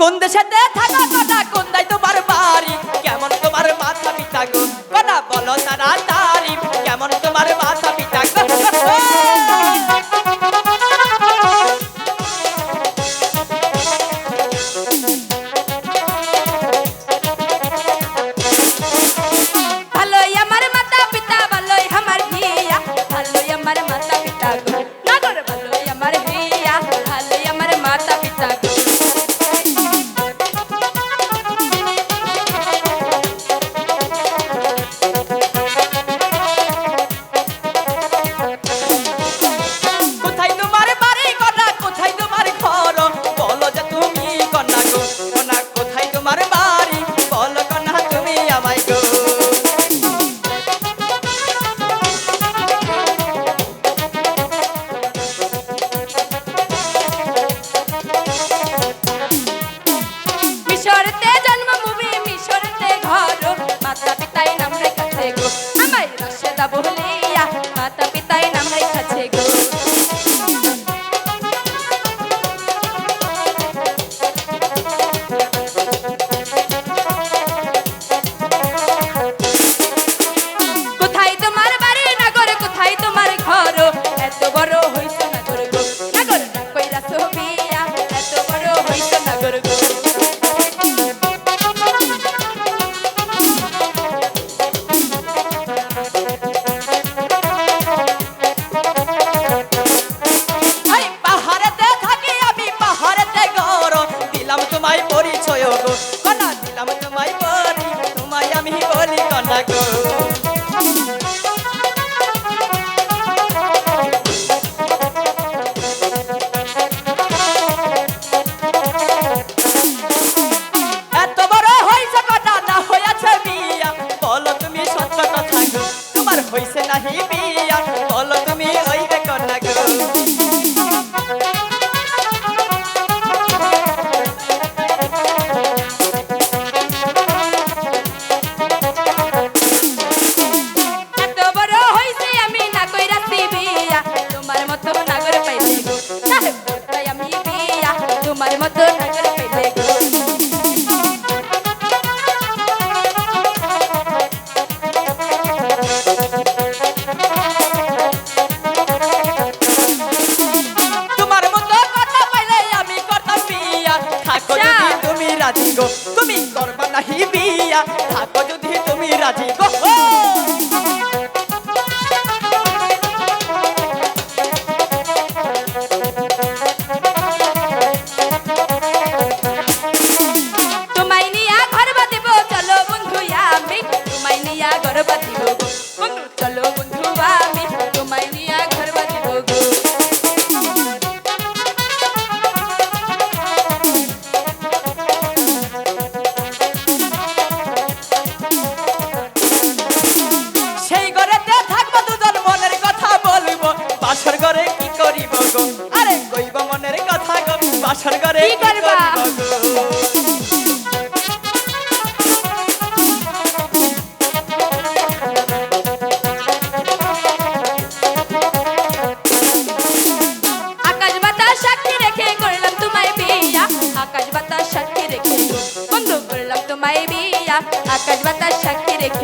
কোন দেশেতে থাকা কথা কোন দায় তোমার বাড়ি কেমন গো থাকো যদি তুমি রাজি আসার ঘরে কি করবা? আকাশ বাতাস শক্তি রেখে বন্ধু করলাম তোমায় বিয়া। আকাশ বাতাস শক্তি রেখে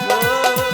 like.